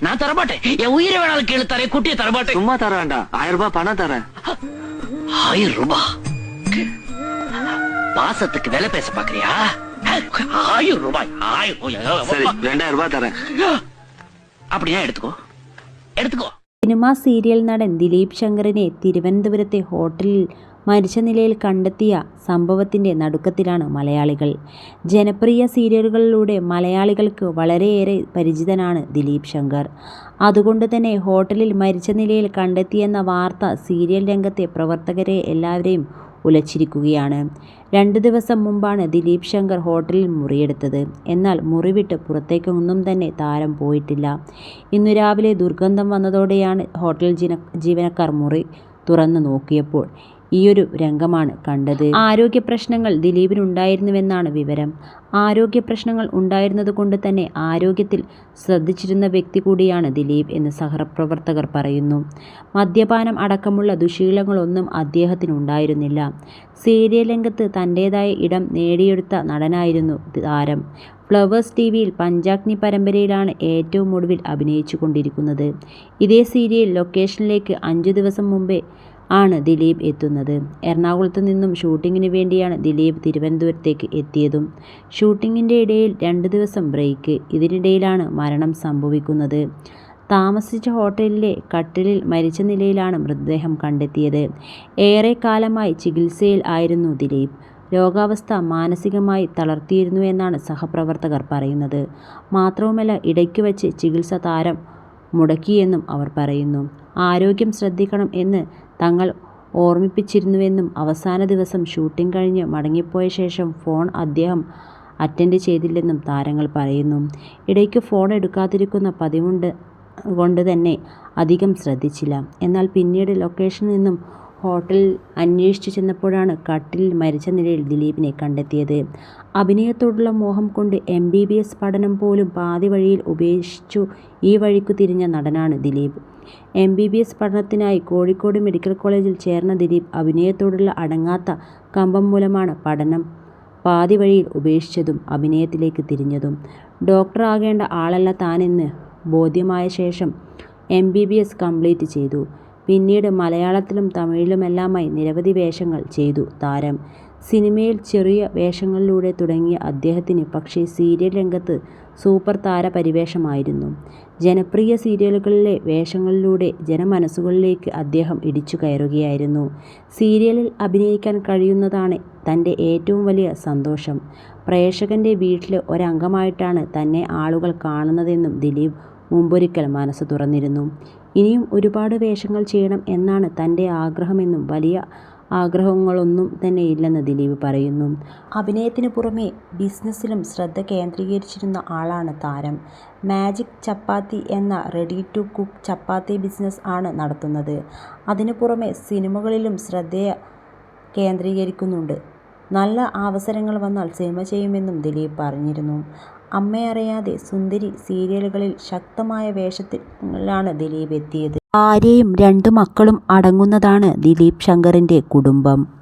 நான் தரமாட்டேன். என் உயிரை வேணாலும் கேளு தரேன் குட்டியை தரமாட்டேன். சும்மா தர வேண்டாம். ஆயிரம் ரூபாய் பணம் தரேன். ஆயிரம் ரூபாய்? பாசத்துக்கு விலை பேச பாக்குறியா? ஆயிரம் ரூபாய் ஆயிரம். ரெண்டாயிரம் ரூபாய் தரேன். அப்படியா எடுத்துக்கோ. எடுத்துக்கோ. സിനിമാ സീരിയൽ നടൻ ദിലീപ് ശങ്കറിനെ തിരുവനന്തപുരത്തെ ഹോട്ടലിൽ മരിച്ച നിലയിൽ കണ്ടെത്തിയ സംഭവത്തിന്റെ നടുക്കത്തിലാണ് മലയാളികൾ. ജനപ്രിയ സീരിയലുകളിലൂടെ മലയാളികൾക്ക് വളരെയേറെ പരിചിതനാണ് ദിലീപ് ശങ്കർ. അതുകൊണ്ട് തന്നെ ഹോട്ടലിൽ മരിച്ച നിലയിൽ കണ്ടെത്തിയെന്ന വാർത്ത സീരിയൽ രംഗത്തെ പ്രവർത്തകരെ എല്ലാവരെയും ഉലച്ചിരിക്കുകയാണ്. രണ്ട് ദിവസം മുമ്പാണ് ദിലീപ് ശങ്കർ ഹോട്ടലിൽ മുറിയെടുത്തത്. എന്നാൽ മുറിവിട്ട് പുറത്തേക്കൊന്നും തന്നെ താരം പോയിട്ടില്ല. ഇന്നു രാവിലെ ദുർഗന്ധം വന്നതോടെയാണ് ഹോട്ടൽ ജീവനക്കാർ മുറി തുറന്നു നോക്കിയപ്പോൾ ഈയൊരു രംഗമാണ് കണ്ടത്. ആരോഗ്യ പ്രശ്നങ്ങൾ ദിലീപിനുണ്ടായിരുന്നുവെന്നാണ് വിവരം. ആരോഗ്യ പ്രശ്നങ്ങൾ ഉണ്ടായിരുന്നതുകൊണ്ട് തന്നെ ആരോഗ്യത്തിൽ ശ്രദ്ധിച്ചിരുന്ന വ്യക്തി കൂടിയാണ് ദിലീപ് എന്ന് സഹപ്രവർത്തകർ പറയുന്നു. മദ്യപാനം അടക്കമുള്ള ദുശീലങ്ങളൊന്നും അദ്ദേഹത്തിനുണ്ടായിരുന്നില്ല. സീരിയൽ രംഗത്ത് തന്റേതായ ഇടം നേടിയെടുത്ത നടനായിരുന്നു താരം. ഫ്ലവേഴ്സ് ടി വിയിൽ പഞ്ചാഗ്നി പരമ്പരയിലാണ് ഏറ്റവും ഒടുവിൽ അഭിനയിച്ചു കൊണ്ടിരിക്കുന്നത് ഇതേ സീരിയൽ ലൊക്കേഷനിലേക്ക് അഞ്ചു ദിവസം മുമ്പേ ആണ് ദിലീപ് എത്തുന്നത്. എറണാകുളത്ത് നിന്നും ഷൂട്ടിങ്ങിന് വേണ്ടിയാണ് ദിലീപ് തിരുവനന്തപുരത്തേക്ക് എത്തിയതും. ഷൂട്ടിങ്ങിന്റെ ഇടയിൽ രണ്ട് ദിവസം ബ്രേക്ക് ഇതിനിടയിലാണ് മരണം സംഭവിക്കുന്നത്. താമസിച്ച ഹോട്ടലിലെ കട്ടിലിൽ മരിച്ച നിലയിലാണ് മൃതദേഹം കണ്ടെത്തിയത്. ഏറെ കാലമായി ചികിത്സയിൽ ആയിരുന്നു ദിലീപ്. രോഗാവസ്ഥ മാനസികമായി തളർത്തിയിരുന്നു എന്നാണ് സഹപ്രവർത്തകർ പറയുന്നത്. മാത്രവുമല്ല ഇടയ്ക്ക് വച്ച് ചികിത്സ താരം മുടക്കിയെന്നും അവർ പറയുന്നു. ആരോഗ്യം ശ്രദ്ധിക്കണം എന്ന് തങ്ങൾ ഓർമ്മിപ്പിച്ചിരുന്നുവെന്നും അവസാന ദിവസം ഷൂട്ടിംഗ് കഴിഞ്ഞ് മടങ്ങിപ്പോയ ശേഷം ഫോൺ അദ്ദേഹം അറ്റൻഡ് ചെയ്തില്ലെന്നും താരങ്ങൾ പറയുന്നു. ഇടയ്ക്ക് ഫോൺ എടുക്കാതിരിക്കുന്ന പതിവുണ്ട് കൊണ്ട് തന്നെ അധികം ശ്രദ്ധിച്ചില്ല. എന്നാൽ പിന്നീട് ലൊക്കേഷനിൽ നിന്നും ഹോട്ടലിൽ അന്വേഷിച്ചു ചെന്നപ്പോഴാണ് കട്ടിലിൽ മരിച്ച നിലയിൽ ദിലീപിനെ കണ്ടെത്തിയത്. അഭിനയത്തോടുള്ള മോഹം കൊണ്ട് എം ബി ബി എസ് പഠനം പോലും പാതി വഴിയിൽ ഉപേക്ഷിച്ചു ഈ വഴിക്കു തിരിഞ്ഞ നടനാണ് Dileep. M B B S പഠനത്തിനായി കോഴിക്കോട് മെഡിക്കൽ കോളേജിൽ ചേർന്ന ദിലീപ് അഭിനയത്തോടുള്ള അടങ്ങാത്ത കമ്പം മൂലമാണ് പഠനം പാതി വഴിയിൽ ഉപേക്ഷിച്ചതും അഭിനയത്തിലേക്ക് തിരിഞ്ഞതും. ഡോക്ടർ ആകേണ്ട ആളല്ല താനെന്ന് ബോധ്യമായ ശേഷം M B B S complete ചെയ്തു. പിന്നീട് മലയാളത്തിലും തമിഴിലുമെല്ലാമായി നിരവധി വേഷങ്ങൾ ചെയ്തു താരം. സിനിമയിൽ ചെറിയ വേഷങ്ങളിലൂടെ തുടങ്ങിയ അദ്ദേഹത്തിന് പക്ഷേ സീരിയൽ രംഗത്ത് സൂപ്പർ താര പരിവേഷമായിരുന്നു. ജനപ്രിയ സീരിയലുകളിലെ വേഷങ്ങളിലൂടെ ജനമനസ്സുകളിലേക്ക് അദ്ദേഹം ഇടിച്ചു കയറുകയായിരുന്നു. സീരിയലിൽ അഭിനയിക്കാൻ കഴിയുന്നതാണ് തന്റെ ഏറ്റവും വലിയ സന്തോഷം. പ്രേക്ഷകന്റെ വീട്ടിലെ ഒരംഗമായിട്ടാണ് തന്നെ ആളുകൾ കാണുന്നതെന്നും ദിലീപ് മുമ്പൊരിക്കൽ മനസ്സ് തുറന്നിരുന്നു. ഇനിയും ഒരുപാട് വേഷങ്ങൾ ചെയ്യണം എന്നാണ് തന്റെ ആഗ്രഹമെന്നും വലിയ ആഗ്രഹങ്ങളൊന്നും തന്നെ ഇല്ലെന്ന് ദിലീപ് പറയുന്നു. അഭിനയത്തിന് പുറമെ ബിസിനസ്സിലും ശ്രദ്ധ കേന്ദ്രീകരിച്ചിരുന്ന ആളാണ് താരം. മാജിക് ചപ്പാത്തി എന്ന ready to cook chapati business ആണ് നടത്തുന്നത്. അതിനു പുറമെ സിനിമകളിലും ശ്രദ്ധ കേന്ദ്രീകരിക്കുന്നുണ്ട്. നല്ല അവസരങ്ങൾ വന്നാൽ സിനിമ ചെയ്യുമെന്നും ദിലീപ് പറഞ്ഞിരുന്നു. അമ്മയറിയാതെ സുന്ദരി സീരിയലുകളിൽ ശക്തമായ വേഷത്തിലാണ് ദിലീപ് എത്തിയത്. ഭാര്യയും രണ്ടു മക്കളും അടങ്ങുന്നതാണ് ദിലീപ് ശങ്കറിന്റെ കുടുംബം.